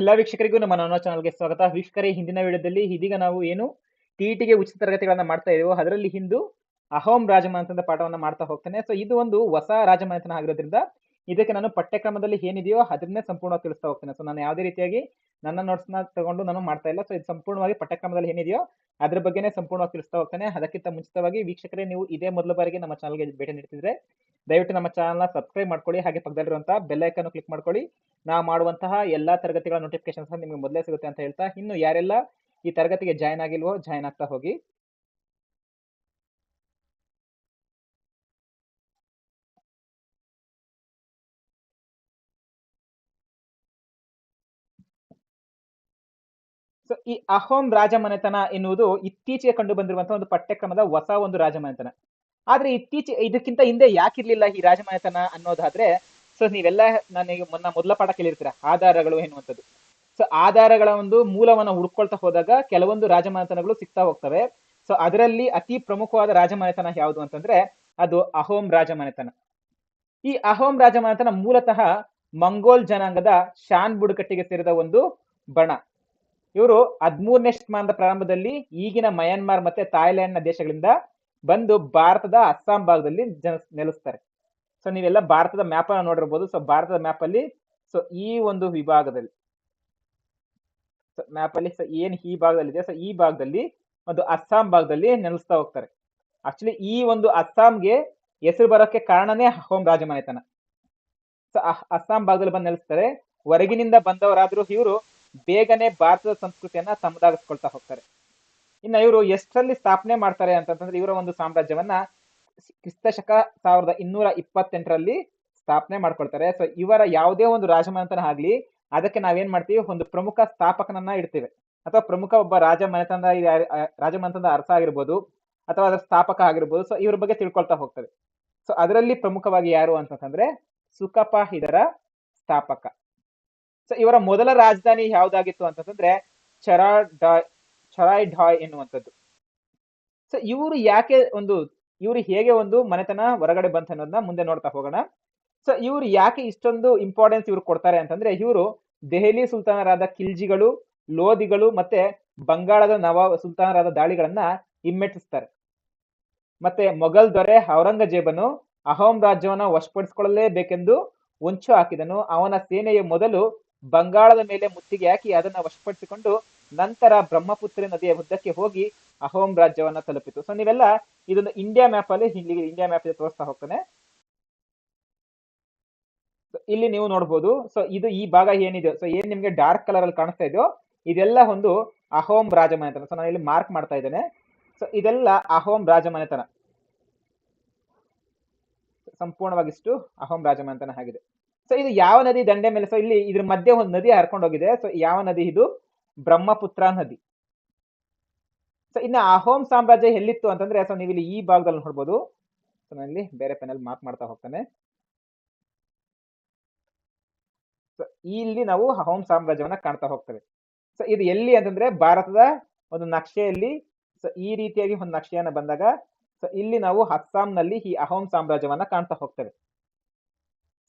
ಎಲ್ಲ ವೀಕ್ಷಕರಿಗೂ ನಮ್ಮ ನನ್ನ ಚಾನಲ್ಗೆ ಸ್ವಾಗತ. ವೀಕ್ಷಕರೇ, ಹಿಂದಿನ ವಿಡಿಯೋದಲ್ಲಿ ಇದೀಗ ನಾವು ಏನು ಟಿಟಿಗೆ ಉಚಿತ ತರಗತಿಗಳನ್ನು ಮಾಡ್ತಾ ಇದೀವೋ, ಅದರಲ್ಲಿ ಹಿಂದು ಅಹೋಮ್ ರಾಜಮನೆತನದ ಪಾಠವನ್ನ ಮಾಡ್ತಾ ಹೋಗ್ತೇನೆ. ಸೊ ಇದು ಒಂದು ಹೊಸ ರಾಜಮನೆತನ ಆಗಿರೋದ್ರಿಂದ ಇದಕ್ಕೆ ನಾನು ಪಠ್ಯಕ್ರಮದಲ್ಲಿ ಏನಿದೆಯೋ ಅದನ್ನೇ ಸಂಪೂರ್ಣವಾಗಿ ತಿಳಿಸ್ತಾ ಹೋಗ್ತೇನೆ. ಸೊ ನಾನು ಯಾವುದೇ ರೀತಿಯಾಗಿ ನನ್ನ ನೋಟ್ಸ್ನ ತಗೊಂಡು ನಾನು ಮಾಡ್ತಾ ಇಲ್ಲ. ಸೊ ಇದು ಸಂಪೂರ್ಣವಾಗಿ ಪಠ್ಯಕ್ರಮದಲ್ಲಿ ಏನಿದೆಯೋ ಅದ್ರ ಬಗ್ಗೆನೇ ಸಂಪೂರ್ಣವಾಗಿ ತಿಳಿಸ್ತಾ ಹೋಗ್ತೇನೆ. ಅದಕ್ಕಿಂತ ಮುಂಚಿತವಾಗಿ ವೀಕ್ಷಕರೇ, ನೀವು ಇದೇ ಮೊದಲ ಬಾರಿಗೆ ನಮ್ಮ ಚಾನಲ್ಗೆ ಭೇಟಿ ನೀಡ್ತಿದ್ರೆ ದಯವಿಟ್ಟು ನಮ್ಮ ಚಾನಲ್ನ ಸಬ್ಸ್ಕ್ರೈಬ್ ಮಾಡ್ಕೊಳ್ಳಿ, ಹಾಗೆ ಪಕ್ಕದಲ್ಲಿರುವಂತಹ ಬೆಲ್ ಐಕನ್ ಕ್ಲಿಕ್ ಮಾಡ್ಕೊಳ್ಳಿ. ನಾವು ಮಾಡುವಂತಹ ಎಲ್ಲಾ ತರಗತಿಗಳ ನೋಟಿಫಿಕೇಶನ್ ಸಹ ನಿಮಗೆ ಮೊದಲೇ ಸಿಗುತ್ತೆ ಅಂತ ಹೇಳ್ತಾ, ಇನ್ನು ಯಾರೆಲ್ಲ ಈ ತರಗತಿಗೆ ಜಾಯ್ನ್ ಆಗಿಲ್ವೋ ಜಾಯ್ನ್ ಆಗ್ತಾ ಹೋಗಿ. ಸೊ ಈ ಅಹೋಂ ರಾಜಮನೆತನ ಎನ್ನುವುದು ಇತ್ತೀಚೆಗೆ ಕಂಡು ಬಂದಿರುವಂತಹ ಒಂದು ಪಠ್ಯಕ್ರಮದ ಹೊಸ ಒಂದು ರಾಜಮನೆತನ. ಆದ್ರೆ ಇತ್ತೀಚೆ, ಇದಕ್ಕಿಂತ ಹಿಂದೆ ಯಾಕಿರ್ಲಿಲ್ಲ ಈ ರಾಜಮನೆತನ ಅನ್ನೋದಾದ್ರೆ ಸೊ ನೀವೆಲ್ಲ ನನಗೆ ಮೊನ್ನ ಮೊದಲ ಪಾಠ ಕೇಳಿರ್ತೀರ, ಆಧಾರಗಳು ಎನ್ನುವಂಥದ್ದು. ಸೊ ಆಧಾರಗಳ ಒಂದು ಮೂಲವನ್ನು ಹುಡ್ಕೊಳ್ತಾ ಹೋದಾಗ ಕೆಲವೊಂದು ರಾಜಮನೆತನಗಳು ಸಿಗ್ತಾ ಹೋಗ್ತವೆ. ಸೊ ಅದರಲ್ಲಿ ಅತಿ ಪ್ರಮುಖವಾದ ರಾಜಮನೆತನ ಯಾವುದು ಅಂತಂದ್ರೆ, ಅದು ಅಹೋಮ್ ರಾಜಮನೆತನ. ಈ ಅಹೋಮ್ ರಾಜಮನೆತನ ಮೂಲತಃ ಮಂಗೋಲ್ ಜನಾಂಗದ ಶಾನ್ ಬುಡಕಟ್ಟಿಗೆ ಸೇರಿದ ಒಂದು ಬಣ. ಇವರು ಹದಿಮೂರನೇ ಶತಮಾನದ ಪ್ರಾರಂಭದಲ್ಲಿ ಈಗಿನ ಮಯನ್ಮಾರ್ ಮತ್ತೆ ಥಾಯ್ಲೆಂಡ್ನ ದೇಶಗಳಿಂದ ಬಂದು ಭಾರತದ ಅಸ್ಸಾಂ ಭಾಗದಲ್ಲಿ ಜನ ನೆಲೆಸ್ತಾರೆ. ಸೊ ನೀವೆಲ್ಲ ಭಾರತದ ಮ್ಯಾಪ್ ಅನ್ನ ನೋಡಿರ್ಬೋದು. ಸೊ ಭಾರತದ ಮ್ಯಾಪ್ ಅಲ್ಲಿ ಸೊ ಈ ಒಂದು ವಿಭಾಗದಲ್ಲಿ ಮ್ಯಾಪ್ ಅಲ್ಲಿ ಸೊ ಏನ್ ಈ ಭಾಗದಲ್ಲಿ ಇದೆ? ಸೊ ಈ ಭಾಗದಲ್ಲಿ ಒಂದು ಅಸ್ಸಾಂ ಭಾಗದಲ್ಲಿ ನೆಲೆಸ್ತಾ ಹೋಗ್ತಾರೆ. ಆಕ್ಚುಲಿ ಈ ಒಂದು ಅಸ್ಸಾಂಗೆ ಹೆಸರು ಬರೋಕ್ಕೆ ಕಾರಣನೇ ಹೋಮ್ ರಾಜಮನೆತನ. ಸೊ ಅಸ್ಸಾಂ ಭಾಗದಲ್ಲಿ ಬಂದು ನೆಲೆಸ್ತಾರೆ. ಹೊರಗಿನಿಂದ ಬಂದವರಾದ್ರೂ ಇವರು ಬೇಗನೆ ಭಾರತದ ಸಂಸ್ಕೃತಿಯನ್ನ ತಮ್ಮದಾಗಿಸ್ಕೊಳ್ತಾ ಹೋಗ್ತಾರೆ. ಇನ್ನ ಇವರು ಎಷ್ಟರಲ್ಲಿ ಸ್ಥಾಪನೆ ಮಾಡ್ತಾರೆ ಅಂತಂದ್ರೆ ಇವರ ಒಂದು ಸಾಮ್ರಾಜ್ಯವನ್ನ ಕ್ರಿಸ್ತಶಕ ಸಾವಿರದ ಇನ್ನೂರ ಇಪ್ಪತ್ತೆಂಟರಲ್ಲಿ ಸ್ಥಾಪನೆ ಮಾಡ್ಕೊಳ್ತಾರೆ. ಸೊ ಇವರ ಯಾವುದೇ ಒಂದು ರಾಜಮನೆತನ ಆಗ್ಲಿ, ಅದಕ್ಕೆ ನಾವೇನ್ ಮಾಡ್ತೀವಿ? ಒಂದು ಪ್ರಮುಖ ಸ್ಥಾಪಕನನ್ನ ಇಡ್ತೇವೆ. ಅಥವಾ ಪ್ರಮುಖ ಒಬ್ಬ ರಾಜ ಮನೆತನದ ರಾಜಮನೆತನದ ಅರಸ ಆಗಿರ್ಬೋದು, ಅಥವಾ ಅದರ ಸ್ಥಾಪಕ ಆಗಿರ್ಬೋದು. ಸೊ ಇವ್ರ ಬಗ್ಗೆ ತಿಳ್ಕೊಳ್ತಾ ಹೋಗ್ತದೆ ಸೊ ಅದರಲ್ಲಿ ಪ್ರಮುಖವಾಗಿ ಯಾರು ಅಂತಂದ್ರೆ ಸುಕಪ ಇದರ ಸ್ಥಾಪಕ. ಸೊ ಇವರ ಮೊದಲ ರಾಜಧಾನಿ ಯಾವ್ದಾಗಿತ್ತು ಅಂತಂದ್ರೆ ಚರಾ ಚರಾಯ್ ಢಾಯ್ ಎನ್ನುವಂಥದ್ದು. ಸೊ ಇವರು ಯಾಕೆ ಒಂದು, ಇವರು ಹೇಗೆ ಒಂದು ಮನೆತನ ಹೊರಗಡೆ ಬಂತ ಅನ್ನೋದನ್ನ ಮುಂದೆ ನೋಡ್ತಾ ಹೋಗೋಣ. ಸೊ ಇವರು ಯಾಕೆ ಇಷ್ಟೊಂದು ಇಂಪಾರ್ಟೆನ್ಸ್ ಇವ್ರು ಕೊಡ್ತಾರೆ ಅಂತಂದ್ರೆ, ಇವರು ದೆಹಲಿ ಸುಲ್ತಾನರಾದ ಖಿಲ್ಜಿಗಳು, ಲೋಧಿಗಳು ಮತ್ತೆ ಬಂಗಾಳದ ನವಾಬ್, ಸುಲ್ತಾನರಾದ ದಾಳಿಗಳನ್ನ ಹಿಮ್ಮೆಟ್ಟಿಸ್ತಾರೆ. ಮತ್ತೆ ಮೊಘಲ್ ದೊರೆ ಔರಂಗಜೇಬನು ಅಹೋಂ ರಾಜ್ಯವನ್ನು ವಶಪಡಿಸಿಕೊಳ್ಳಲೇಬೇಕೆಂದು ಹೊಂಚು ಹಾಕಿದನು. ಅವನ ಸೇನೆಯ ಮೊದಲು ಬಂಗಾಳದ ಮೇಲೆ ಮುತ್ತಿಗೆ ಹಾಕಿ ಅದನ್ನ ವಶಪಡಿಸಿಕೊಂಡು ನಂತರ ಬ್ರಹ್ಮಪುತ್ರ ನದಿಯ ಉದ್ದಕ್ಕೆ ಹೋಗಿ ಅಹೋಮ್ ರಾಜ್ಯವನ್ನ ತಲುಪಿತು. ಸೊ ನೀವೆಲ್ಲ ಇದೊಂದು ಇಂಡಿಯಾ ಮ್ಯಾಪ್ ಅಲ್ಲಿ ಇಂಡಿಯಾ ಮ್ಯಾಪ್ ತೋರಿಸ್ತಾ ಹೋಗ್ತಾನೆ. ಇಲ್ಲಿ ನೀವು ನೋಡ್ಬೋದು. ಸೊ ಇದು ಈ ಭಾಗ ಏನಿದೆ? ಸೊ ಏನ್ ನಿಮ್ಗೆ ಡಾರ್ಕ್ ಕಲರ್ ಅಲ್ಲಿ ಕಾಣಿಸ್ತಾ ಇದೆಯೋ, ಇದೆಲ್ಲ ಒಂದು ಅಹೋಂ ರಾಜಮನೆತನ. ಸೊ ನಾನು ಇಲ್ಲಿ ಮಾರ್ಕ್ ಮಾಡ್ತಾ ಇದ್ದೇನೆ. ಸೊ ಇದೆಲ್ಲ ಅಹೋಮ್ ರಾಜಮನೆತನ. ಸಂಪೂರ್ಣವಾಗಿಷ್ಟು ಅಹೋಮ್ ರಾಜಮನೆತನ ಆಗಿದೆ. ಸೊ ಇದು ಯಾವ ನದಿ ದಂಡೆ ಮೇಲೆ? ಸೊ ಇಲ್ಲಿ ಇದ್ರ ಮಧ್ಯೆ ಒಂದು ನದಿ ಹರ್ಕೊಂಡು ಹೋಗಿದೆ. ಸೊ ಯಾವ ನದಿ ಇದು? ಬ್ರಹ್ಮಪುತ್ರ ನದಿ. ಸೊ ಇನ್ನು ಅಹೋಮ್ ಸಾಮ್ರಾಜ್ಯ ಎಲ್ಲಿತ್ತು ಅಂತಂದ್ರೆ ಸೊ ನೀವು ಇಲ್ಲಿ ಈ ಭಾಗದಲ್ಲಿ ನೋಡ್ಬೋದು. ಸೊ ನಾನು ಇಲ್ಲಿ ಬೇರೆ ಪೆನಲ್ಲಿ ಮಾರ್ಕ್ ಮಾಡ್ತಾ ಹೋಗ್ತಾನೆ. ಸೊ ಇಲ್ಲಿ ನಾವು ಅಹೋಮ್ ಸಾಮ್ರಾಜ್ಯವನ್ನ ಕಾಣ್ತಾ ಹೋಗ್ತೇವೆ. ಸೊ ಇದು ಎಲ್ಲಿ ಅಂತಂದ್ರೆ, ಭಾರತದ ಒಂದು ನಕ್ಷೆಯಲ್ಲಿ ಸೊ ಈ ರೀತಿಯಾಗಿ ಒಂದು ನಕ್ಷೆಯನ್ನ ಬಂದಾಗ ಸೊ ಇಲ್ಲಿ ನಾವು ಅಸ್ಸಾಂನಲ್ಲಿ ಈ ಅಹೋಮ್ ಸಾಮ್ರಾಜ್ಯವನ್ನ ಕಾಣ್ತಾ ಹೋಗ್ತೇವೆ.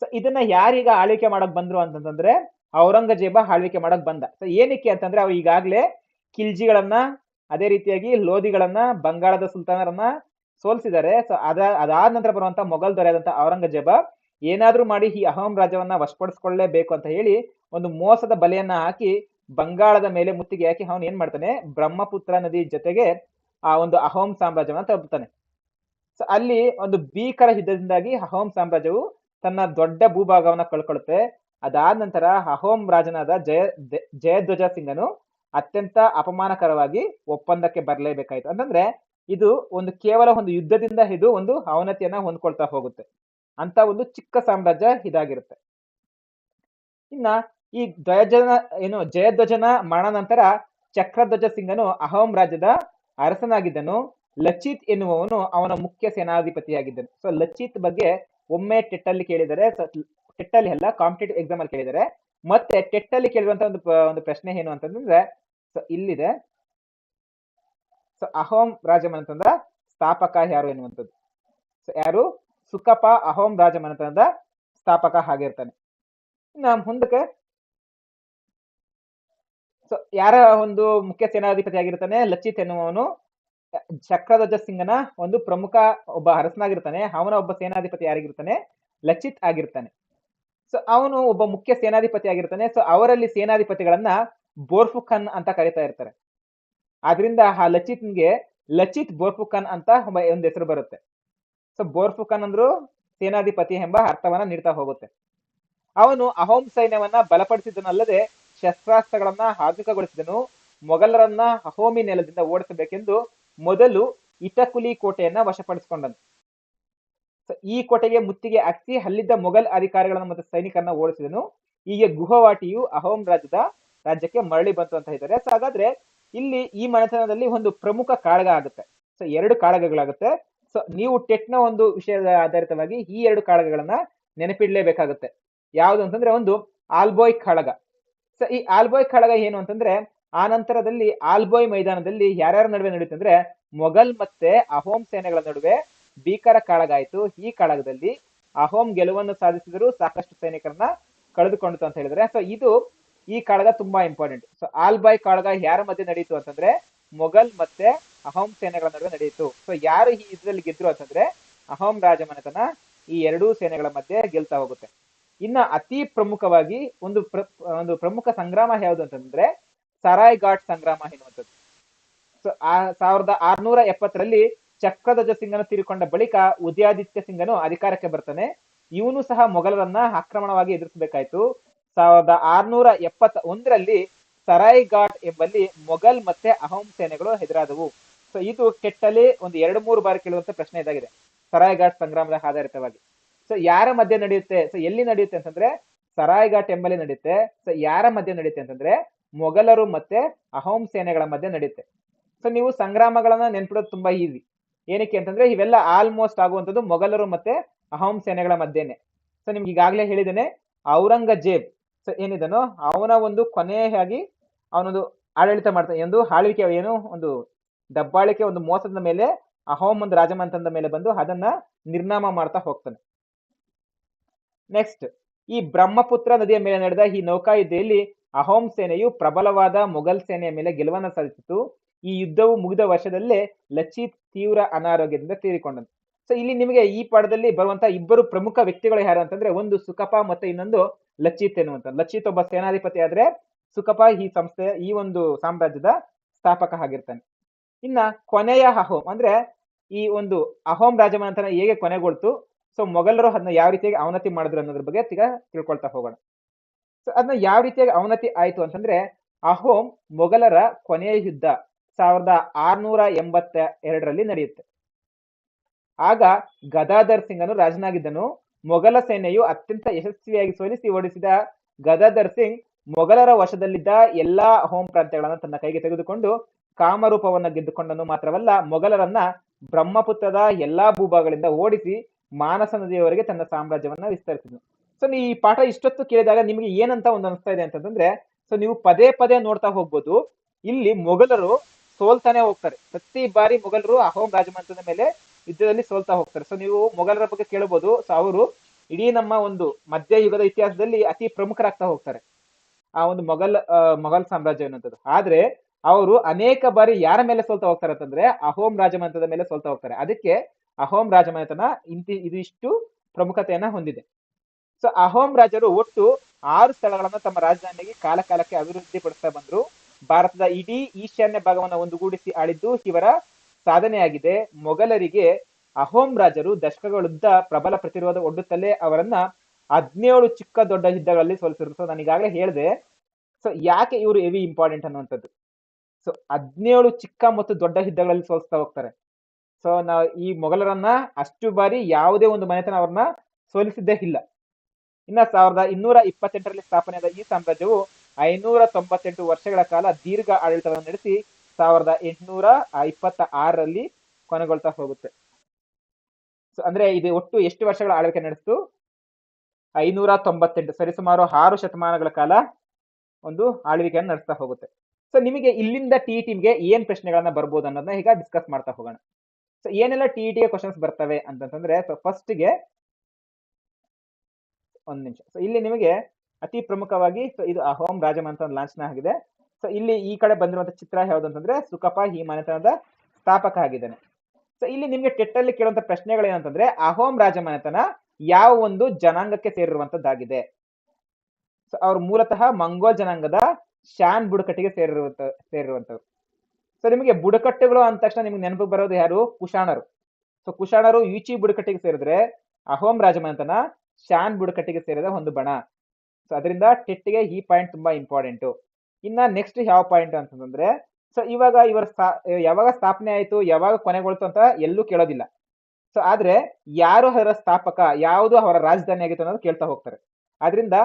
ಸೊ ಇದನ್ನ ಯಾರೀಗ ಆಳ್ವಿಕೆ ಮಾಡಕ್ ಬಂದ್ರು ಅಂತಂದ್ರೆ ಔರಂಗಜೇಬ ಆಳ್ವಿಕೆ ಮಾಡಕ್ ಬಂದ. ಸೊ ಏನಕ್ಕೆ ಅಂತಂದ್ರೆ ಅವ್ರು ಈಗಾಗ್ಲೇ ಖಿಲ್ಜಿಗಳನ್ನ ಅದೇ ರೀತಿಯಾಗಿ ಲೋಧಿಗಳನ್ನ, ಬಂಗಾಳದ ಸುಲ್ತಾನರನ್ನ ಸೋಲ್ಸಿದ್ದಾರೆ. ಸೊ ಅದ, ಅದಾದ ನಂತರ ಬರುವಂತ ಮೊಘಲ್ ದೊರೆಯಾದಂತ ಔರಂಗಜೇಬ ಏನಾದ್ರೂ ಮಾಡಿ ಈ ಅಹೋಂ ರಾಜ್ಯವನ್ನ ವಶಪಡಿಸ್ಕೊಳ್ಳೇಬೇಕು ಅಂತ ಹೇಳಿ ಒಂದು ಮೋಸದ ಬಲೆಯನ್ನ ಹಾಕಿ ಬಂಗಾಳದ ಮೇಲೆ ಮುತ್ತಿಗೆ ಹಾಕಿ ಅವನು ಏನ್ ಮಾಡ್ತಾನೆ? ಬ್ರಹ್ಮಪುತ್ರ ನದಿ ಜೊತೆಗೆ ಆ ಒಂದು ಅಹೋಂ ಸಾಮ್ರಾಜ್ಯವನ್ನ ತಲುಪುತ್ತಾನೆ ಸೊ ಅಲ್ಲಿ ಒಂದು ಭೀಕರ ಯುದ್ಧದಿಂದಾಗಿ ಅಹೋಂ ಸಾಮ್ರಾಜ್ಯವು ತನ್ನ ದೊಡ್ಡ ಭೂಭಾಗವನ್ನ ಕಳ್ಕೊಳ್ಳುತ್ತೆ ಅದಾದ ನಂತರ ಅಹೋಮ್ ರಾಜನಾದ ಜಯ ಜಯಧ್ವಜ ಸಿಂಗನು ಅತ್ಯಂತ ಅಪಮಾನಕರವಾಗಿ ಒಪ್ಪಂದಕ್ಕೆ ಬರಲೇಬೇಕಾಯ್ತು. ಅಂತಂದ್ರೆ ಇದು ಒಂದು ಕೇವಲ ಒಂದು ಯುದ್ಧದಿಂದ ಇದು ಒಂದು ಅವನತಿಯನ್ನ ಹೊಂದ್ಕೊಳ್ತಾ ಹೋಗುತ್ತೆ. ಅಂತ ಒಂದು ಚಿಕ್ಕ ಸಾಮ್ರಾಜ್ಯ ಇದಾಗಿರುತ್ತೆ. ಇನ್ನ ಈ ಧ್ವಜನ, ಏನು ಜಯಧ್ವಜನ ಮರಣ ನಂತರ ಚಕ್ರಧ್ವಜ ಸಿಂಗನು ಅಹೋಮ್ ರಾಜ್ಯದ ಅರಸನಾಗಿದ್ದನು. ಲಚಿತ್ ಎನ್ನುವವನು ಅವನ ಮುಖ್ಯ ಸೇನಾಧಿಪತಿಯಾಗಿದ್ದನು. ಸೊ ಲಚಿತ್ ಬಗ್ಗೆ ಒಮ್ಮೆ ಟೆಟ್ಟಲ್ಲಿ ಕೇಳಿದರೆ ಟೆಟ್ಟಲ್ಲಿ ಅಲ್ಲ ಕಾಂಪಿಟೇಟಿವ್ ಎಕ್ಸಾಮ್ ಅಲ್ಲಿ ಕೇಳಿದ್ದಾರೆ. ಮತ್ತೆ ಟೆಟ್ ಅಲ್ಲಿ ಕೇಳಿರುವಂತ ಒಂದು ಒಂದು ಪ್ರಶ್ನೆ ಏನು ಅಂತಂದ್ರೆ ಸೊ ಇಲ್ಲಿದೆ. ಸೊ ಅಹೋಮ್ ರಾಜಮನೆತನದ ಸ್ಥಾಪಕ ಯಾರು ಎನ್ನುವಂಥದ್ದು? ಸೊ ಯಾರು? ಸುಕಪ ಅಹೋಮ್ ರಾಜಮನೆತನದ ಸ್ಥಾಪಕ ಆಗಿರ್ತಾನೆ ಇನ್ನ ಮುಂದಕ್ಕೆ ಸೊ ಯಾರ ಒಂದು ಮುಖ್ಯ ಸೇನಾಧಿಪತಿ ಆಗಿರ್ತಾನೆ? ಲಚಿತ್ ಎನ್ನುವನು ಚಕ್ರಧ್ವಜ ಸಿಂಗನ ಒಂದು ಪ್ರಮುಖ ಒಬ್ಬ ಅರಸನಾಗಿರ್ತಾನೆ. ಅವನ ಒಬ್ಬ ಸೇನಾಧಿಪತಿ ಯಾರಿಗಿರ್ತಾನೆ? ಲಚಿತ್ ಆಗಿರ್ತಾನೆ. ಸೊ ಅವನು ಒಬ್ಬ ಮುಖ್ಯ ಸೇನಾಧಿಪತಿ ಆಗಿರ್ತಾನೆ. ಸೊ ಅವರಲ್ಲಿ ಸೇನಾಧಿಪತಿಗಳನ್ನ ಬೋರ್ಫುಖನ್ ಅಂತ ಕರಿತಾ ಇರ್ತಾರೆ. ಆದ್ರಿಂದ ಆ ಲಚಿತ್ಗೆ ಲಚಿತ್ ಬೋರ್ಫುಖನ್ ಅಂತ ಒಂದು ಹೆಸರು ಬರುತ್ತೆ. ಸೊ ಬೋರ್ಫುಖನ್ ಅಂದ್ರು ಸೇನಾಧಿಪತಿ ಎಂಬ ಅರ್ಥವನ್ನ ನೀಡ್ತಾ ಹೋಗುತ್ತೆ. ಅವನು ಅಹೋಂ ಸೈನ್ಯವನ್ನ ಬಲಪಡಿಸಿದನಲ್ಲದೆ ಶಸ್ತ್ರಾಸ್ತ್ರಗಳನ್ನ ಆಧುನಿಕಗೊಳಿಸಿದನು. ಮೊಘಲರನ್ನ ಅಹೋಮಿ ನೆಲದಿಂದ ಓಡಿಸಬೇಕೆಂದು ಮೊದಲು ಇತಕುಲಿ ಕೋಟೆಯನ್ನ ವಶಪಡಿಸಿಕೊಂಡನು. ಈ ಕೋಟೆಗೆ ಮುತ್ತಿಗೆ ಹಾಕಿಸಿ ಅಲ್ಲಿದ್ದ ಮೊಘಲ್ ಅಧಿಕಾರಿಗಳನ್ನು ಮತ್ತು ಸೈನಿಕರನ್ನ ಓಡಿಸಿದನು. ಹೀಗೆ ಗುಹವಾಟಿಯು ಅಹೋಂ ರಾಜ್ಯದ ರಾಜ್ಯಕ್ಕೆ ಮರಳಿ ಬಂತು ಅಂತ ಹೇಳ್ತಾರೆ. ಸೊ ಹಾಗಾದ್ರೆ ಇಲ್ಲಿ ಈ ಮನೆತನದಲ್ಲಿ ಒಂದು ಪ್ರಮುಖ ಕಾಳಗ ಆಗುತ್ತೆ. ಸೊ ಎರಡು ಕಾಳಗಗಳಾಗುತ್ತೆ. ಸೊ ನೀವು ಟೆಟ್ನ ಒಂದು ವಿಷಯದ ಆಧಾರಿತವಾಗಿ ಈ ಎರಡು ಕಾಳಗಗಳನ್ನ ನೆನಪಿಡ್ಲೇಬೇಕಾಗುತ್ತೆ. ಯಾವುದು ಅಂತಂದ್ರೆ ಒಂದು ಆಲ್ಬೋಯ್ ಕಾಳಗ. ಸೊ ಈ ಆಲ್ಬೋಯ್ ಕಾಳಗ ಏನು ಅಂತಂದ್ರೆ ಆ ನಂತರದಲ್ಲಿ ಆಲ್ಬೋಯ್ ಮೈದಾನದಲ್ಲಿ ಯಾರ್ಯಾರ ನಡುವೆ ನಡೆಯುತ್ತೆ ಅಂದ್ರೆ ಮೊಘಲ್ ಮತ್ತೆ ಅಹೋಮ್ ಸೇನೆಗಳ ನಡುವೆ ಭೀಕರ ಕಾಳಗಾಯಿತು. ಈ ಕಾಳಗದಲ್ಲಿ ಅಹೋಮ್ ಗೆಲುವನ್ನು ಸಾಧಿಸಿದ್ರು ಸಾಕಷ್ಟು ಸೈನಿಕರನ್ನ ಕಳೆದುಕೊಂಡಿತು ಅಂತ ಹೇಳಿದ್ರೆ. ಸೊ ಇದು ಈ ಕಾಳಗ ತುಂಬಾ ಇಂಪಾರ್ಟೆಂಟ್ ಸೊ ಆಲ್ಬಾಯ್ ಕಾಳಗ ಯಾರ ಮಧ್ಯೆ ನಡೆಯಿತು ಅಂತಂದ್ರೆ ಮೊಘಲ್ ಮತ್ತೆ ಅಹೋಮ್ ಸೇನೆಗಳ ನಡುವೆ ನಡೆಯಿತು ಸೊ ಯಾರು ಈ ಇದ್ರಲ್ಲಿ ಗೆದ್ರು ಅಂತಂದ್ರೆ ಅಹೋಮ್ ರಾಜಮನೆತನ ಈ ಎರಡೂ ಸೇನೆಗಳ ಮಧ್ಯೆ ಗೆಲ್ತಾ ಹೋಗುತ್ತೆ. ಇನ್ನ ಅತಿ ಪ್ರಮುಖವಾಗಿ ಒಂದು ಒಂದು ಪ್ರಮುಖ ಸಂಗ್ರಾಮ ಯಾವುದು ಅಂತಂದ್ರೆ ಸರಾಯ್ ಘಾಟ್ ಸಂಗ್ರಾಮ ಎನ್ನುವಂಥದ್ದು. ಸೊ ಆ ಸಾವಿರದ ಆರ್ನೂರ ಎಪ್ಪತ್ತರಲ್ಲಿ ಚಕ್ರಧ್ವಜ ಸಿಂಗನು ತೀರಿಕೊಂಡ ಬಳಿಕ ಉದಯಾದಿತ್ಯ ಸಿಂಗನು ಅಧಿಕಾರಕ್ಕೆ ಬರ್ತಾನೆ. ಇವನು ಸಹ ಮೊಘಲರನ್ನ ಆಕ್ರಮಣವಾಗಿ ಎದುರಿಸಬೇಕಾಯ್ತು. ಸಾವಿರದ ಆರ್ನೂರ ಎಪ್ಪತ್ತ ಒಂದರಲ್ಲಿ ಸರಾಯ್ ಘಾಟ್ ಎಂಬಲ್ಲಿ ಮೊಘಲ್ ಮತ್ತೆ ಅಹೋಂ ಸೇನೆಗಳು ಎದುರಾದವು. ಸೊ ಇದು ಕೆಟ್ಟಲ್ಲಿ ಒಂದು ಎರಡು ಮೂರು ಬಾರಿ ಕೇಳುವಂತ ಪ್ರಶ್ನೆ ಇದಾಗಿದೆ ಸರಾಯ್ ಘಾಟ್ ಸಂಗ್ರಾಮದ ಆಧಾರಿತವಾಗಿ. ಸೊ ಯಾರ ಮಧ್ಯೆ ನಡೆಯುತ್ತೆ? ಸೊ ಎಲ್ಲಿ ನಡೆಯುತ್ತೆ ಅಂತಂದ್ರೆ ಸರಾಯ್ಘಾಟ್ ಎಂಬಲ್ಲಿ ನಡೆಯುತ್ತೆ. ಸೊ ಯಾರ ಮಧ್ಯೆ ನಡೆಯುತ್ತೆ ಅಂತಂದ್ರೆ, ಮೊಘಲರು ಮತ್ತೆ ಅಹೋಂ ಸೇನೆಗಳ ಮಧ್ಯೆ ನಡೆಯುತ್ತೆ. ಸೊ ನೀವು ಸಂಗ್ರಾಮಗಳನ್ನ ನೆನ್ಪಿಡೋದು ತುಂಬಾ ಈಸಿ ಏನಕ್ಕೆ ಅಂತಂದ್ರೆ ಇವೆಲ್ಲ ಆಲ್ಮೋಸ್ಟ್ ಆಗುವಂಥದ್ದು ಮೊಘಲರು ಮತ್ತೆ ಅಹೋಂ ಸೇನೆಗಳ ಮಧ್ಯೆನೆ. ಸೊ ನಿಮ್ಗೆ ಈಗಾಗಲೇ ಹೇಳಿದ್ದೇನೆ, ಔರಂಗಜೇಬ್. ಸೊ ಏನಿದನೋ, ಅವನ ಒಂದು ಕೊನೆಯಾಗಿ ಅವನೊಂದು ಆಡಳಿತ ಮಾಡ್ತಾನೆ. ಎಂದು ಆಳ್ವಿಕೆ ಏನು? ಒಂದು ದಬ್ಬಾಳಿಕೆ, ಒಂದು ಮೋಸದ ಮೇಲೆ, ಅಹೋಮ್ ಒಂದು ರಾಜಮಂತ್ರದ ಮೇಲೆ ಬಂದು ಅದನ್ನ ನಿರ್ನಾಮ ಮಾಡ್ತಾ ಹೋಗ್ತಾನೆ. ನೆಕ್ಸ್ಟ್ ಈ ಬ್ರಹ್ಮಪುತ್ರ ನದಿಯ ಮೇಲೆ ನಡೆದ ಈ ನೌಕಾಯುದ್ಧದಲ್ಲಿ ಅಹೋಂ ಸೇನೆಯು ಪ್ರಬಲವಾದ ಮೊಘಲ್ ಸೇನೆಯ ಮೇಲೆ ಗೆಲುವನ್ನು ಸಾಧಿಸಿತು ಈ ಯುದ್ಧವು ಮುಗಿದ ವರ್ಷದಲ್ಲೇ ಲಚಿತ್ ತೀವ್ರ ಅನಾರೋಗ್ಯದಿಂದ ತೀರಿಕೊಂಡನು. ಸೊ ಇಲ್ಲಿ ನಿಮಗೆ ಈ ಪಾಠದಲ್ಲಿ ಬರುವಂತಹ ಇಬ್ಬರು ಪ್ರಮುಖ ವ್ಯಕ್ತಿಗಳು ಯಾರು ಅಂತಂದ್ರೆ ಒಂದು ಸುಖಪ ಮತ್ತೆ ಇನ್ನೊಂದು ಲಚಿತ್ ಎನ್ನುವಂತ ಲಚಿತ್ ಒಬ್ಬ ಸೇನಾಧಿಪತಿ ಆದ್ರೆ ಸುಕಪ ಈ ಸಂಸ್ಥೆ, ಈ ಒಂದು ಸಾಮ್ರಾಜ್ಯದ ಸ್ಥಾಪಕ ಆಗಿರ್ತಾನೆ. ಇನ್ನ ಕೊನೆಯ ಅಹೋಂ ಅಂದ್ರೆ ಈ ಒಂದು ಅಹೋಮ್ ರಾಜಮನೆತನ ಹೇಗೆ ಕೊನೆಗೊಳ್ತು? ಸೊ ಮೊಘಲರು ಅದನ್ನ ಯಾವ ರೀತಿಯಾಗಿ ಅವನತಿ ಮಾಡಿದ್ರು ಅನ್ನೋದ್ರ ಬಗ್ಗೆ ಈಗ ತಿಳ್ಕೊಳ್ತಾ ಹೋಗೋಣ. ಸೊ ಅದನ್ನ ಯಾವ ರೀತಿಯಾಗಿ ಅವನತಿ ಆಯ್ತು ಅಂತಂದ್ರೆ ಅಹೋಂ ಮೊಘಲರ ಕೊನೆಯ ಯುದ್ಧ. ಸಾವಿರದ ಆರ್ನೂರ ಎಂಬತ್ತ ಎರಡರಲ್ಲಿ ನಡೆಯುತ್ತೆ. ಆಗ ಗದಾಧರ್ ಸಿಂಗನು ರಾಜನಾಗಿದ್ದನು. ಮೊಘಲ ಸೇನೆಯು ಅತ್ಯಂತ ಯಶಸ್ವಿಯಾಗಿ ಸೋಲಿಸಿ ಓಡಿಸಿದ ಗದಾಧರ್ ಸಿಂಗ್ ಮೊಘಲರ ವಶದಲ್ಲಿದ್ದ ಎಲ್ಲಾ ಹೋಮ್ ಪ್ರಾಂತ್ಯಗಳನ್ನು ತನ್ನ ಕೈಗೆ ತೆಗೆದುಕೊಂಡು ಕಾಮರೂಪವನ್ನ ಗೆದ್ದುಕೊಂಡನು ಮಾತ್ರವಲ್ಲ, ಮೊಘಲರನ್ನ ಬ್ರಹ್ಮಪುತ್ರದ ಎಲ್ಲಾ ಭೂಭಾಗಗಳಿಂದ ಓಡಿಸಿ ಮಾನಸ ನದಿಯವರೆಗೆ ತನ್ನ ಸಾಮ್ರಾಜ್ಯವನ್ನ ವಿಸ್ತರಿಸಿದನು. ಸೊ ಈ ಪಾಠ ಇಷ್ಟೊತ್ತು ಕೇಳಿದಾಗ ನಿಮಗೆ ಏನಂತ ಒಂದು ಅನಿಸ್ತಾ ಇದೆ ಅಂತಂದ್ರೆ ಸೊ ನೀವು ಪದೇ ಪದೇ ನೋಡ್ತಾ ಹೋಗ್ಬೋದು. ಇಲ್ಲಿ ಮೊಘಲರು ಸೋಲ್ತಾನೆ ಹೋಗ್ತಾರೆ. ಪ್ರತಿ ಬಾರಿ ಮೊಘಲರು ಅಹೋಂ ರಾಜಮಂತ್ರದ ಮೇಲೆ ಯುದ್ಧದಲ್ಲಿ ಸೋಲ್ತಾ ಹೋಗ್ತಾರೆ. ಸೊ ನೀವು ಮೊಘಲರ ಬಗ್ಗೆ ಕೇಳಬಹುದು ಸೊ ಅವರು ಇಡೀ ನಮ್ಮ ಒಂದು ಮಧ್ಯಯುಗದ ಇತಿಹಾಸದಲ್ಲಿ ಅತಿ ಪ್ರಮುಖರಾಗ್ತಾ ಹೋಗ್ತಾರೆ. ಆ ಒಂದು ಮೊಘಲ್ ಮೊಘಲ್ ಸಾಮ್ರಾಜ್ಯ ಅನ್ನುವಂಥದ್ದು. ಆದ್ರೆ ಅವರು ಅನೇಕ ಬಾರಿ ಯಾರ ಮೇಲೆ ಸೋಲ್ತಾ ಹೋಗ್ತಾರೆ ಅಂತಂದ್ರೆ ಅಹೋಂ ರಾಜಮಂತ್ರದ ಮೇಲೆ ಸೋಲ್ತಾ ಹೋಗ್ತಾರೆ. ಅದಕ್ಕೆ ಅಹೋಂ ರಾಜಮನೆತನ ಇಂತಿ, ಇದು ಪ್ರಮುಖತೆಯನ್ನ ಹೊಂದಿದೆ. ಸೊ ಅಹೋಂ ರಾಜರು ಒಟ್ಟು ಆರು ಸ್ಥಳಗಳನ್ನ ತಮ್ಮ ರಾಜಧಾನಿಗೆ ಕಾಲ ಕಾಲಕ್ಕೆ ಅಭಿವೃದ್ಧಿ ಪಡಿಸ್ತಾ ಬಂದ್ರು. ಭಾರತದ ಇಡೀ ಈಶಾನ್ಯ ಭಾಗವನ್ನು ಒಂದುಗೂಡಿಸಿ ಆಳಿದ್ದು ಇವರ ಸಾಧನೆಯಾಗಿದೆ. ಮೊಘಲರಿಗೆ ಅಹೋಂ ರಾಜರು ದಶಕಗಳುದ್ದ ಪ್ರಬಲ ಪ್ರತಿರೋಧ ಒಡ್ಡುತ್ತಲೇ ಅವರನ್ನ ಹದಿನೇಳು ಚಿಕ್ಕ ದೊಡ್ಡ ಯುದ್ಧಗಳಲ್ಲಿ ಸೋಲಿಸಿದ್ರು. ಸೊ ನಾನು ಈಗಾಗಲೇ ಹೇಳಿದೆ ಸೊ ಯಾಕೆ ಇವರು ಹೆವಿ ಇಂಪಾರ್ಟೆಂಟ್ ಅನ್ನುವಂಥದ್ದು? ಸೊ ಹದಿನೇಳು ಚಿಕ್ಕ ಮತ್ತು ದೊಡ್ಡ ಯುದ್ಧಗಳಲ್ಲಿ ಸೋಲಿಸ್ತಾ ಹೋಗ್ತಾರೆ. ಸೊ ನಾವು ಈ ಮೊಘಲರನ್ನ ಅಷ್ಟು ಬಾರಿ ಯಾವುದೇ ಒಂದು ಮನೆತನ ಅವ್ರನ್ನ ಸೋಲಿಸಿದ್ದೇ ಇಲ್ಲ. ಇನ್ನ ಸಾವಿರದ ಇನ್ನೂರ ಇಪ್ಪತ್ತೆಂಟರಲ್ಲಿ ಸ್ಥಾಪನೆಯಾದ ಈ ಸಾಮ್ರಾಜ್ಯವು ಐನೂರ ತೊಂಬತ್ತೆಂಟು ವರ್ಷಗಳ ಕಾಲ ದೀರ್ಘ ಆಡಳಿತವನ್ನು ನಡೆಸಿ ಸಾವಿರದ ಎಂಟುನೂರ ಇಪ್ಪತ್ತ ಆರರಲ್ಲಿ ಕೊನೆಗೊಳ್ತಾ ಹೋಗುತ್ತೆ. ಸೊ ಅಂದ್ರೆ ಇದು ಒಟ್ಟು ಎಷ್ಟು ವರ್ಷಗಳ ಆಳ್ವಿಕೆ ನಡೆಸಿತು? ಐನೂರ ತೊಂಬತ್ತೆಂಟು ಸರಿಸುಮಾರು ಆರು ಶತಮಾನಗಳ ಕಾಲ ಒಂದು ಆಳ್ವಿಕೆಯನ್ನು ನಡೆಸ್ತಾ ಹೋಗುತ್ತೆ. ಸೊ ನಿಮಗೆ ಇಲ್ಲಿಂದ ಟಿ ಟಿಮ್ಗೆ ಏನ್ ಪ್ರಶ್ನೆಗಳನ್ನ ಬರ್ಬೋದು ಅನ್ನೋದನ್ನ ಈಗ ಡಿಸ್ಕಸ್ ಮಾಡ್ತಾ ಹೋಗೋಣ. ಸೊ ಏನೆಲ್ಲ ಟಿ ಟಿಗೆ ಕ್ವಶನ್ಸ್ ಬರ್ತವೆ ಅಂತಂತಂದ್ರೆ ಸೊ ಫಸ್ಟ್ಗೆ ಒಂದ್ ನಿಮಿಷ. ಸೊ ಇಲ್ಲಿ ನಿಮಗೆ ಅತಿ ಪ್ರಮುಖವಾಗಿ ಸೊ ಇದು ಅಹೋಂ ರಾಜಮಂತ್ರ ಲಾಂಛನ ಆಗಿದೆ. ಸೊ ಇಲ್ಲಿ ಈ ಕಡೆ ಬಂದಿರುವಂತಹ ಚಿತ್ರ ಯಾವುದು ಅಂತಂದ್ರೆ ಸುಕಪ ಈ ಮನೆತನದ ಸ್ಥಾಪಕ ಆಗಿದ್ದಾನೆ. ಸೊ ಇಲ್ಲಿ ನಿಮ್ಗೆ ಕೆಟ್ಟಲ್ಲಿ ಕೇಳುವಂತ ಪ್ರಶ್ನೆಗಳು ಏನಂತಂದ್ರೆ ಅಹೋಮ್ ರಾಜಮನೆತನ ಯಾವ ಒಂದು ಜನಾಂಗಕ್ಕೆ ಸೇರಿರುವಂತದ್ದಾಗಿದೆ. ಸೊ ಅವ್ರ ಮೂಲತಃ ಮಂಗೋಲ್ ಜನಾಂಗದ ಶಾನ್ ಬುಡಕಟ್ಟಿಗೆ ಸೇರಿರುವಂತ ಸೇರಿರುವಂತವ್ರು ಸೊ ನಿಮಗೆ ಬುಡಕಟ್ಟುಗಳು ಅಂದ ತಕ್ಷಣ ನಿಮ್ಗೆ ನೆನಪು ಬರೋದು ಯಾರು? ಕುಶಾಣರು. ಸೊ ಕುಶಾಣರು ಈಚಿ ಬುಡಕಟ್ಟಿಗೆ ಸೇರಿದ್ರೆ ಅಹೋಮ್ ರಾಜಮನೆತನ ಶಾನ್ ಬುಡಕಟ್ಟಿಗೆ ಸೇರಿದ ಒಂದು ಬಣ. ಸೊ ಅದರಿಂದ ಟೆಟ್ಗೆ ಈ ಪಾಯಿಂಟ್ ತುಂಬಾ ಇಂಪಾರ್ಟೆಂಟ್ ಇನ್ನ ನೆಕ್ಸ್ಟ್ ಯಾವ ಪಾಯಿಂಟ್ ಅಂತಂದ್ರೆ ಸೊ ಇವಾಗ ಇವರ ಯಾವಾಗ ಸ್ಥಾಪನೆ ಆಯ್ತು, ಯಾವಾಗ ಕೊನೆಗೊಳ್ತು ಅಂತ ಎಲ್ಲೂ ಕೇಳೋದಿಲ್ಲ. ಸೊ ಆದ್ರೆ ಯಾರು ಅವರ ಸ್ಥಾಪಕ, ಯಾವುದು ಅವರ ರಾಜಧಾನಿ ಆಗಿತ್ತು ಅನ್ನೋದು ಕೇಳ್ತಾ ಹೋಗ್ತಾರೆ. ಆದ್ರಿಂದ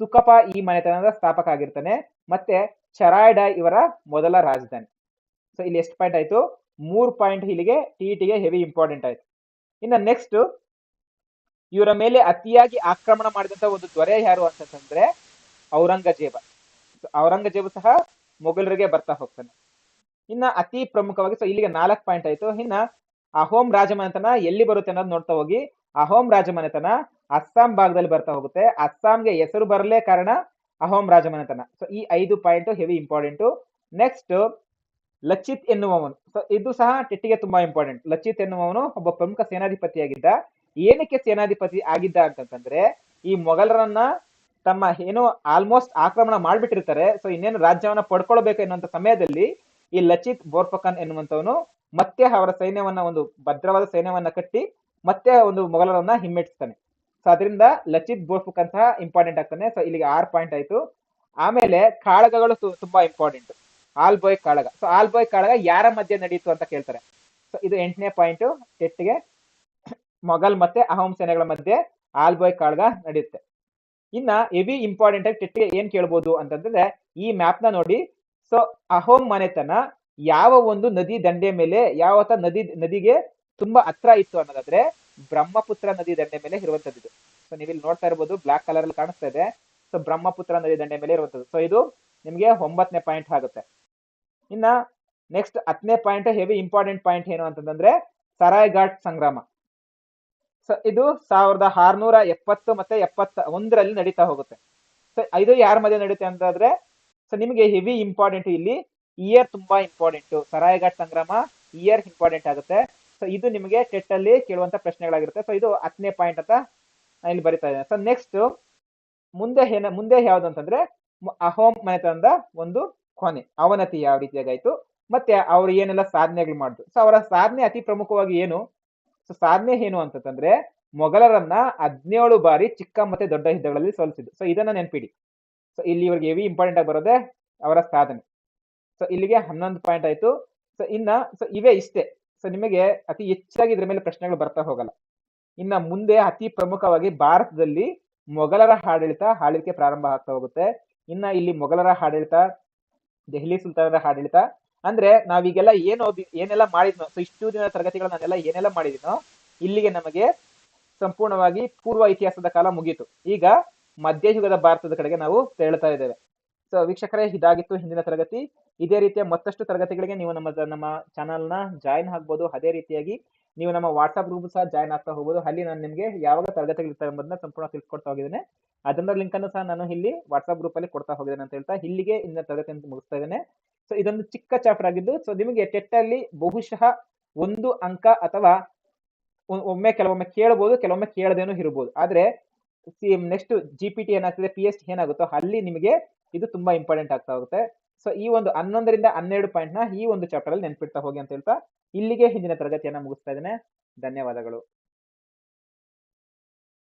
ಸುಕಪ ಈ ಮನೆತನದ ಸ್ಥಾಪಕ ಆಗಿರ್ತಾನೆ, ಮತ್ತೆ ಚರಾಯ್ಡ ಇವರ ಮೊದಲ ರಾಜಧಾನಿ. ಸೊ ಇಲ್ಲಿ ಎಷ್ಟು ಪಾಯಿಂಟ್ ಆಯ್ತು? ಮೂರು ಪಾಯಿಂಟ್ ಇಲ್ಲಿಗೆ ಟಿ ಟಿಇಟಿಗೆ ಹೆವಿ ಇಂಪಾರ್ಟೆಂಟ್ ಆಯ್ತು. ಇನ್ನ ನೆಕ್ಸ್ಟ್ ಇವರ ಮೇಲೆ ಅತಿಯಾಗಿ ಆಕ್ರಮಣ ಮಾಡಿದಂತ ಒಂದು ದೊರೆ ಯಾರು ಅಂತಂದ್ರೆ ಔರಂಗಜೇಬ. ಔರಂಗಜೇಬ ಸಹ ಮೊಘಲರಿಗೆ ಬರ್ತಾ ಹೋಗ್ತಾನೆ. ಇನ್ನ ಅತಿ ಪ್ರಮುಖವಾಗಿ ಸೊ ಇಲ್ಲಿಗೆ ನಾಲ್ಕು ಪಾಯಿಂಟ್ ಆಯ್ತು. ಇನ್ನ ಅಹೋಮ್ ರಾಜಮನೆತನ ಎಲ್ಲಿ ಬರುತ್ತೆ ಅನ್ನೋದು ನೋಡ್ತಾ ಹೋಗಿ. ಅಹೋಮ್ ರಾಜಮನೆತನ ಅಸ್ಸಾಂ ಭಾಗದಲ್ಲಿ ಬರ್ತಾ ಹೋಗುತ್ತೆ. ಅಸ್ಸಾಂಗೆ ಹೆಸರು ಬರಲೇ ಕಾರಣ ಅಹೋಮ್ ರಾಜಮನೆತನ. ಸೊ ಈ ಐದು point heavy important next Lachit ಎನ್ನುವವನು. So ಇದು ಸಹ ಟಿಟ್ಟಿಗೆ ತುಂಬಾ ಇಂಪಾರ್ಟೆಂಟ್ ಲಚಿತ್ ಎನ್ನುವವನು ಒಬ್ಬ ಪ್ರಮುಖ ಸೇನಾಧಿಪತಿಯಾಗಿದ್ದ ಏನಕ್ಕೆ ಸೇನಾಧಿಪತಿ ಆಗಿದ್ದ ಅಂತಂತಂದ್ರೆ, ಈ ಮೊಘಲರನ್ನ ತಮ್ಮ ಏನು ಆಲ್ಮೋಸ್ಟ್ ಆಕ್ರಮಣ ಮಾಡ್ಬಿಟ್ಟಿರ್ತಾರೆ. ಸೊ ಇನ್ನೇನು ರಾಜ್ಯವನ್ನ ಪಡ್ಕೊಳ್ಬೇಕು ಎನ್ನುವಂತ ಸಮಯದಲ್ಲಿ ಈ ಲಚಿತ್ ಬೋರ್ಫಕನ್ ಎನ್ನುವಂತವನು ಮತ್ತೆ ಅವರ ಸೈನ್ಯವನ್ನ, ಒಂದು ಭದ್ರವಾದ ಸೈನ್ಯವನ್ನ ಕಟ್ಟಿ ಮತ್ತೆ ಒಂದು ಮೊಘಲರನ್ನ ಹಿಮ್ಮೆಟ್ಟಿಸ್ತಾನೆ. ಸೊ ಅದರಿಂದ ಲಚಿತ್ ಬೋರ್ಫಕನ್ ಸಹ ಇಂಪಾರ್ಟೆಂಟ್ ಆಗ್ತಾನೆ. ಸೊ ಇಲ್ಲಿಗೆ ಆರ್ ಪಾಯಿಂಟ್ ಆಯ್ತು. ಆಮೇಲೆ ಕಾಳಗಗಳು ತುಂಬಾ ಇಂಪಾರ್ಟೆಂಟ್ ಆಲ್ ಬಾಯ್ ಕಾಳಗ. ಸೊ ಆಲ್ ಬಾಯ್ ಕಾಳಗ ಯಾರ ಮಧ್ಯೆ ನಡೀತು ಅಂತ ಕೇಳ್ತಾರೆ. ಸೊ ಇದು ಎಂಟನೇ ಪಾಯಿಂಟ್ ಟೆಟ್ಗೆ ಮೊಘಲ್ ಮತ್ತೆ ಅಹೋಮ್ ಸೇನೆಗಳ ಮಧ್ಯೆ ಆಲ್ ಕಾಳ್ಗ ನಡೆಯುತ್ತೆ. ಇನ್ನ ಹೆವಿ ಇಂಪಾರ್ಟೆಂಟ್ ಆಗಿ ಟೆಟ್ಗೆ ಏನ್ ಕೇಳ್ಬೋದು ಅಂತಂದ್ರೆ ಈ ಮ್ಯಾಪ್ನ ನೋಡಿ. ಸೊ ಅಹೋಮ್ ಮನೆತನ ಯಾವ ಒಂದು ನದಿ ದಂಡೆ ಮೇಲೆ, ಯಾವ ನದಿ, ನದಿಗೆ ತುಂಬಾ ಹತ್ರ ಇತ್ತು ಅನ್ನೋದಾದ್ರೆ ಬ್ರಹ್ಮಪುತ್ರ ನದಿ ದಂಡೆ ಮೇಲೆ ಇರುವಂತದ್ದು ಸೊ ನೀವು ಇಲ್ಲಿ ನೋಡ್ತಾ ಇರ್ಬೋದು ಬ್ಲಾಕ್ ಕಲರ್ ಅಲ್ಲಿ ಕಾಣಿಸ್ತಾ ಇದೆ. ಸೊ ಬ್ರಹ್ಮಪುತ್ರ ನದಿ ದಂಡೆ ಮೇಲೆ ಇರುವಂತದ್ದು. ಸೊ ಇದು ನಿಮ್ಗೆ ಒಂಬತ್ತನೇ ಪಾಯಿಂಟ್ ಆಗುತ್ತೆ. ಇನ್ನ ನೆಕ್ಸ್ಟ್ ಹತ್ತನೇ ಪಾಯಿಂಟ್ ಹೆವಿ ಇಂಪಾರ್ಟೆಂಟ್ ಪಾಯಿಂಟ್ ಏನು ಅಂತಂದ್ರೆ ಸರಾಯ್ ಘಾಟ್ ಸಂಗ್ರಾಮ. ಇದು ಸಾವಿರದ ಆರ್ನೂರ ಎಪ್ಪತ್ತು ಮತ್ತೆ ಎಪ್ಪತ್ತ ಒಂದರಲ್ಲಿ ನಡೀತಾ ಹೋಗುತ್ತೆ. ಸೊ, ಇದು ಯಾರ ಮಧ್ಯೆ ನಡೀತೆ ಅಂತಂದ್ರೆ, ಸೊ, ನಿಮಗೆ ಹೆವಿ ಇಂಪಾರ್ಟೆಂಟ್ ಇಲ್ಲಿ. ಇಯರ್ ತುಂಬಾ ಇಂಪಾರ್ಟೆಂಟ್ ಸರಾಯಘಾಟ್ ಸಂಗ್ರಮ ಇಯರ್ ಇಂಪಾರ್ಟೆಂಟ್ ಆಗುತ್ತೆ. ಸೊ, ಇದು ನಿಮಗೆ ಟೆಟ್ ಅಲ್ಲಿ ಕೇಳುವಂತ ಪ್ರಶ್ನೆಗಳಾಗಿರುತ್ತೆ. ಸೊ, ಇದು ಹತ್ತನೇ ಪಾಯಿಂಟ್ ಅಂತ ಇಲ್ಲಿ ಬರಿತಾ ಇದ್ದೇನೆ. ಸೊ ನೆಕ್ಸ್ಟ್ ಮುಂದೆ ಏನ, ಮುಂದೆ ಯಾವ್ದು ಅಂತಂದ್ರೆ ಅಹೋಮ್ ಮನೆತನದ ಒಂದು ಕೊನೆ. ಅವನತಿ ಯಾವ ರೀತಿಯಾಗಾಯ್ತು, ಮತ್ತೆ ಅವ್ರು ಏನೆಲ್ಲ ಸಾಧನೆಗಳು ಮಾಡಿದ್ರು. ಸೊ, ಅವರ ಸಾಧನೆ ಅತಿ ಪ್ರಮುಖವಾಗಿ ಏನು? ಸೊ ಸಾಧನೆ ಏನು ಅಂತಂದ್ರೆ ಮೊಘಲರನ್ನ ಹದಿನೇಳು ಬಾರಿ ಚಿಕ್ಕ ಮತ್ತೆ ದೊಡ್ಡ ಯುದ್ಧಗಳಲ್ಲಿ ಸೋಲಿಸಿದ್ರು ಸೊ ಇದನ್ನ ನೆನ್ಪಿಡಿ. ಸೊ ಇಲ್ಲಿ ಇವ್ರಿಗೆ ಹೆವಿ ಇಂಪಾರ್ಟೆಂಟ್ ಆಗಿ ಬರೋದೇ ಅವರ ಸಾಧನೆ. ಸೊ ಇಲ್ಲಿಗೆ ಹನ್ನೊಂದು ಪಾಯಿಂಟ್ ಆಯ್ತು. ಸೊ ಇನ್ನ ಸೊ ಇವೇ ಇಷ್ಟೇ. ಸೊ ನಿಮಗೆ ಅತಿ ಹೆಚ್ಚಾಗಿ ಇದ್ರ ಮೇಲೆ ಪ್ರಶ್ನೆಗಳು ಬರ್ತಾ ಹೋಗಲ್ಲ. ಇನ್ನ ಮುಂದೆ ಅತಿ ಪ್ರಮುಖವಾಗಿ ಭಾರತದಲ್ಲಿ ಮೊಘಲರ ಆಡಳಿತ ಆಳ್ವಿಕೆ ಪ್ರಾರಂಭ ಆಗ್ತಾ ಹೋಗುತ್ತೆ. ಇನ್ನ ಇಲ್ಲಿ ಮೊಘಲರ ಆಡಳಿತ, ದೆಹಲಿ ಸುಲ್ತಾನರ ಆಡಳಿತ ಅಂದ್ರೆ ನಾವೀಗೆಲ್ಲ ಏನು ಏನೆಲ್ಲ ಮಾಡಿದ್ನೋ ಸೊ ಇಷ್ಟು ದಿನ ತರಗತಿಗಳು ನಾನೆಲ್ಲ ಏನೆಲ್ಲ ಮಾಡಿದಿನೋ, ಇಲ್ಲಿಗೆ ನಮಗೆ ಸಂಪೂರ್ಣವಾಗಿ ಪೂರ್ವ ಇತಿಹಾಸದ ಕಾಲ ಮುಗೀತು. ಈಗ ಮಧ್ಯಯುಗದ ಭಾರತದ ಕಡೆಗೆ ನಾವು ತೆರಳುತ್ತಾ ಇದ್ದೇವೆ. ಸೊ ವೀಕ್ಷಕರೇ, ಇದಾಗಿತ್ತು ಹಿಂದಿನ ತರಗತಿ. ಇದೇ ರೀತಿಯ ಮತ್ತಷ್ಟು ತರಗತಿಗಳಿಗೆ ನೀವು ನಮ್ಮ ನಮ್ಮ ಚಾನಲ್ನ ಜಾಯಿನ್ ಆಗ್ಬೋದು. ಅದೇ ರೀತಿಯಾಗಿ ನೀವು ನಮ್ಮ ವಾಟ್ಸಾಪ್ ಗ್ರೂಪ್ ಸಹ ಜಾಯ್ನ್ ಆಗ್ತಾ ಹೋಗ್ಬೋದು. ಅಲ್ಲಿ ನಾನು ನಿಮಗೆ ಯಾವಾಗ ತರಗತಿಗಳು ಇರ್ತವೆ ಎಂಬುದನ್ನ ಸಂಪೂರ್ಣ ತಿಳಿಸ್ಕೊಡ್ತಾ ಹೋಗಿದ್ದೇನೆ. ಅದನ್ನ ಲಿಂಕ್ ಅನ್ನು ಸಹ ನಾನು ಇಲ್ಲಿ ವಾಟ್ಸಾಪ್ ಗ್ರೂಪ್ ಅಲ್ಲಿ ಕೊಡ್ತಾ ಹೋಗಿದ್ದೇನೆ ಅಂತ ಹೇಳ್ತಾ, ಇಲ್ಲಿಗೆ ಇಂದಿನ ತರಗತಿಯನ್ನು ಮುಗಿಸ್ತಾ ಇದ್ದೇನೆ. ಸೊ ಇದೊಂದು ಚಿಕ್ಕ ಚಾಪ್ಟರ್ ಆಗಿದ್ದು ಸೊ ನಿಮಗೆ ಟೆಟ್ ಅಲ್ಲಿ ಬಹುಶಃ ಒಂದು ಅಂಕ ಅಥವಾ ಒಮ್ಮೆ ಕೆಲವೊಮ್ಮೆ ಕೇಳಬಹುದು ಕೆಲವೊಮ್ಮೆ ಕೇಳದೇನೂ ಇರಬಹುದು ಆದ್ರೆ ನೆಕ್ಸ್ಟ್ ಜಿ ಪಿ ಟಿ ಏನಾಗ್ತದೆ ಪಿ ಎಸ್ ಟಿ ಏನಾಗುತ್ತೋ ಅಲ್ಲಿ ನಿಮಗೆ ಇದು ತುಂಬಾ ಇಂಪಾರ್ಟೆಂಟ್ ಆಗ್ತಾ ಹೋಗುತ್ತೆ. ಸೊ ಈ ಒಂದು ಹನ್ನೊಂದರಿಂದ ಹನ್ನೆರಡು ಪಾಯಿಂಟ್ನ ಈ ಒಂದು ಚಾಪ್ಟರ್ ಅಲ್ಲಿ ನೆನ್ಪಿಡ್ತಾ ಹೋಗಿ ಅಂತ ಹೇಳ್ತಾ ಇಲ್ಲಿಗೆ ಹಿಂದಿನ ತರಗತಿಯನ್ನ ಮುಗಿಸ್ತಾ ಇದ್ದೇನೆ. ಧನ್ಯವಾದಗಳು.